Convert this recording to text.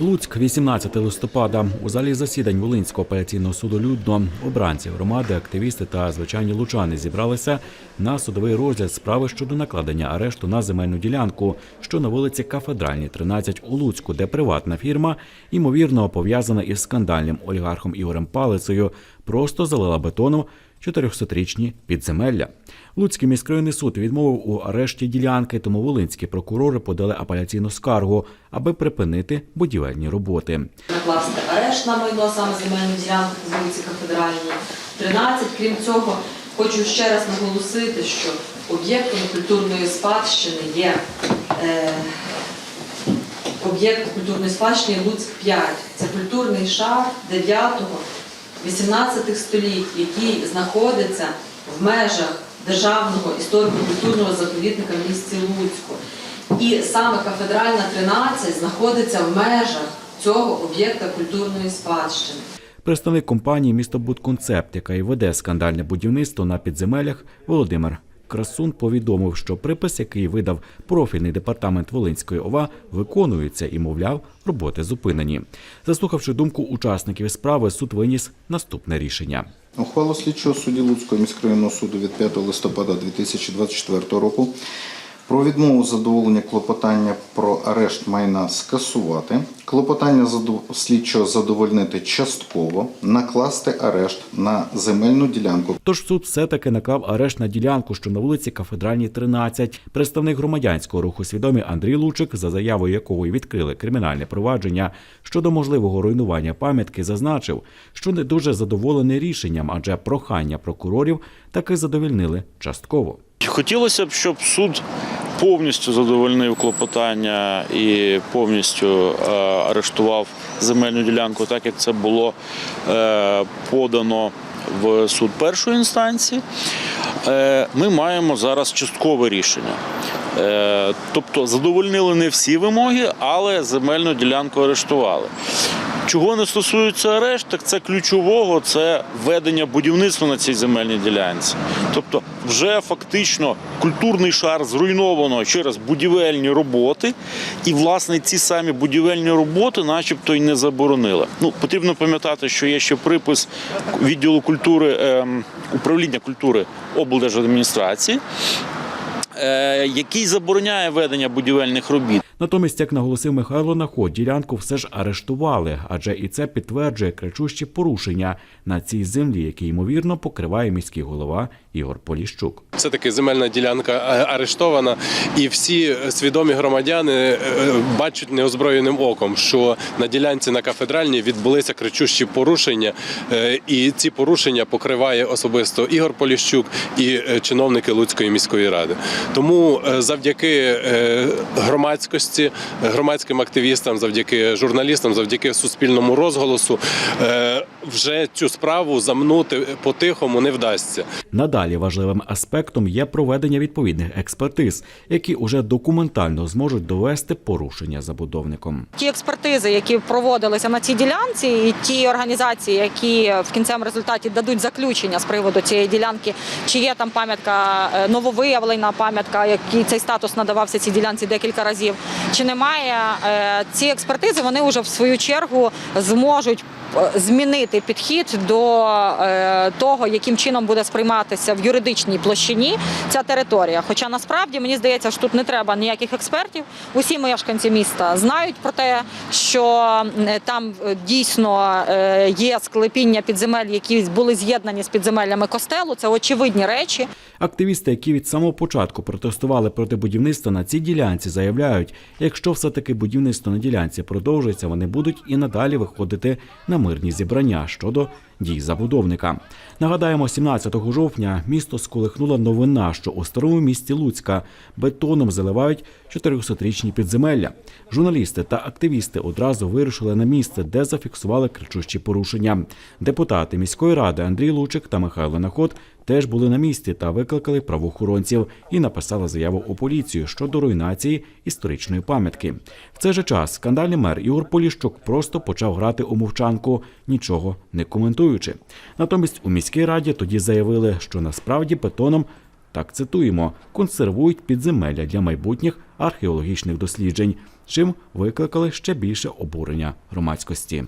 Луцьк, 18 листопада. У залі засідань Волинського апеляційного суду людно обранці громади, активісти та звичайні лучани зібралися на судовий розгляд справи щодо накладення арешту на земельну ділянку, що на вулиці Кафедральній, 13 у Луцьку, де приватна фірма, ймовірно пов'язана із скандальним олігархом Ігорем Палицею, просто залила бетоном 400-річні підземелля. Луцький міськрайонний суд відмовив у арешті ділянки, тому волинські прокурори подали апеляційну скаргу, аби припинити будівельні роботи. накласти арешт на майно саме земельну ділянку по вулиці Кафедральній 13. Крім цього, хочу ще раз наголосити, що об'єктом культурної спадщини є е, об'єкт культурної спадщини Луцьк 5. Це культурний шар 9-18 століть, який знаходиться в межах державного історико-культурного заповідника в місті Луцьку. І саме кафедральна 13 знаходиться в межах цього об'єкта культурної спадщини. Представник компанії «Містобудконцепт», яка і веде скандальне будівництво на підземеллях, Володимир Красун повідомив, що припис, який видав профільний департамент Волинської ОВА, виконується і, мовляв, роботи зупинені. Заслухавши думку учасників справи, суд виніс наступне рішення. Ухвалу слідчого судді Луцького міськрайонного суду від 5 листопада 2024 року про відмову задоволення клопотання про арешт майна скасувати, клопотання слідчого задовольнити частково, накласти арешт на земельну ділянку Тож суд все-таки наклав арешт на ділянку, що на вулиці Кафедральній 13. Представник громадянського руху свідомі Андрій Лучик, за заявою якого й відкрили кримінальне провадження щодо можливого руйнування пам'ятки, зазначив, що не дуже задоволений рішенням, адже прохання прокурорів таки задовільнили частково. Хотілося б, щоб суд повністю задовольнив клопотання і повністю е, арештував земельну ділянку, так як це було е, подано в суд першої інстанції. Е, Ми маємо зараз часткове рішення. Тобто задовольнили не всі вимоги, але земельну ділянку арештували. Чого не стосується арешт, так це ключового це ведення будівництва на цій земельній ділянці. Тобто, вже фактично культурний шар зруйновано через будівельні роботи, і власне ці самі будівельні роботи, начебто, й не заборонили. Ну потрібно пам'ятати, що є ще припис відділу культури ем, управління культури облдержадміністрації, який забороняє ведення будівельних робіт. Натомість, як наголосив Михайло Наход, ділянку все ж арештували, адже і це підтверджує кричущі порушення на цій землі, які ймовірно покриває міський голова Ігор Поліщук. Все таки земельна ділянка е, арештована, і всі свідомі громадяни е, бачать неозброєним оком, що на ділянці на кафедральній відбулися кричущі порушення, е, і ці порушення покриває особисто Ігор Поліщук і чиновники Луцької міської ради. Тому завдяки громадськості, громадським активістам, завдяки журналістам, завдяки суспільному розголосу, вже цю справу замнути по-тихому не вдасться. Надалі важливим аспектом є проведення відповідних експертиз, які уже документально зможуть довести порушення забудовником. Ті експертизи, які проводилися на цій ділянці, і ті організації, які в кінцевому результаті дадуть заключення з приводу цієї ділянки, чи є там пам'ятка е, нововиявлена пам'ятка, який цей статус надавався цій ділянці декілька разів, чи немає Е, ці експертизи, вони вже в свою чергу зможуть змінити підхід до е, того, яким чином буде сприйматися в юридичній площині ця територія. Хоча насправді мені здається, що тут не треба ніяких експертів. Усі мешканці міста знають про те, що е, там е, дійсно е, є склепіння підземель, які були з'єднані з підземеллями костелу. Це очевидні речі. Активісти, які від самого початку протестували проти будівництва на цій ділянці, заявляють, якщо все-таки будівництво на ділянці продовжується, вони будуть і надалі виходити на мирні зібрання щодо дій забудовника. Нагадаємо, 17 жовтня місто сколихнула новина, що у старому місті Луцька бетоном заливають 400-річні підземелля. Журналісти та активісти одразу вирушили на місце, де зафіксували кричущі порушення. Депутати міської ради Андрій Лучик та Михайло Наход теж були на місці та викликали правоохоронців і написали заяву у поліцію щодо руйнації історичної пам'ятки. В цей же час скандальний мер Ігор Поліщук просто почав грати у мовчанку, нічого не коментуючи. Натомість у міській раді тоді заявили, що насправді бетоном. Так цитуємо, консервують підземелля для майбутніх археологічних досліджень. чим викликали ще більше обурення громадськості.